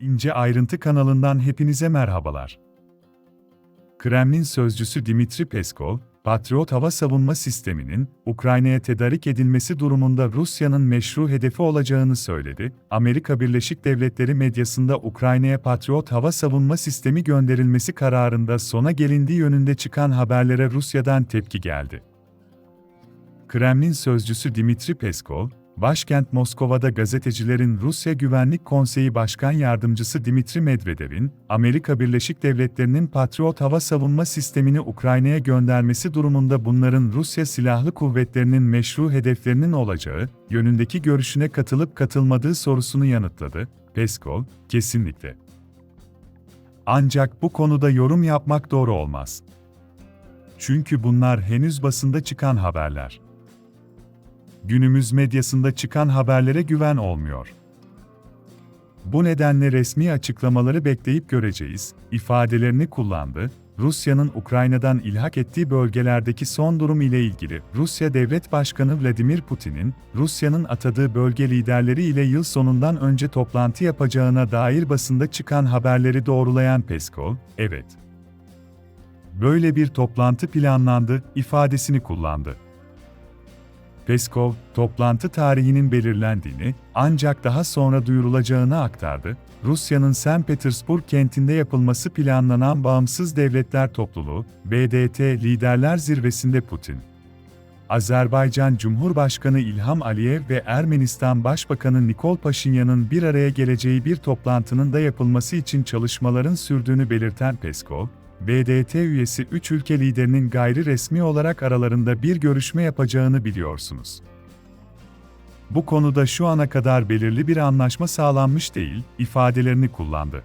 İnce Ayrıntı kanalından hepinize merhabalar. Kremlin sözcüsü Dimitri Peskov, Patriot hava savunma sisteminin Ukrayna'ya tedarik edilmesi durumunda Rusya'nın meşru hedefi olacağını söyledi. Amerika Birleşik Devletleri medyasında Ukrayna'ya Patriot hava savunma sistemi gönderilmesi kararında sona gelindiği yönünde çıkan haberlere Rusya'dan tepki geldi. Kremlin sözcüsü Dimitri Peskov, başkent Moskova'da gazetecilerin Rusya Güvenlik Konseyi Başkan Yardımcısı Dimitri Medvedev'in, Amerika Birleşik Devletleri'nin Patriot hava savunma sistemini Ukrayna'ya göndermesi durumunda bunların Rusya Silahlı Kuvvetleri'nin meşru hedeflerinin olacağı, yönündeki görüşüne katılıp katılmadığı sorusunu yanıtladı. Peskov, kesinlikle. Ancak bu konuda yorum yapmak doğru olmaz. Çünkü bunlar henüz basında çıkan haberler günümüz medyasında çıkan haberlere güven olmuyor. Bu nedenle resmi açıklamaları bekleyip göreceğiz, ifadelerini kullandı. Rusya'nın Ukrayna'dan ilhak ettiği bölgelerdeki son durum ile ilgili Rusya Devlet Başkanı Vladimir Putin'in Rusya'nın atadığı bölge liderleri ile yıl sonundan önce toplantı yapacağına dair basında çıkan haberleri doğrulayan Peskov, evet. Böyle bir toplantı planlandı ifadesini kullandı. Peskov, toplantı tarihinin belirlendiğini, ancak daha sonra duyurulacağını aktardı. Rusya'nın St. Petersburg kentinde yapılması planlanan Bağımsız Devletler Topluluğu, BDT Liderler Zirvesi'nde Putin, Azerbaycan Cumhurbaşkanı İlham Aliyev ve Ermenistan Başbakanı Nikol Paşinyan'ın bir araya geleceği bir toplantının da yapılması için çalışmaların sürdüğünü belirten Peskov, BDT üyesi 3 ülke liderinin gayri resmi olarak aralarında bir görüşme yapacağını biliyorsunuz. Bu konuda şu ana kadar belirli bir anlaşma sağlanmış değil, ifadelerini kullandı.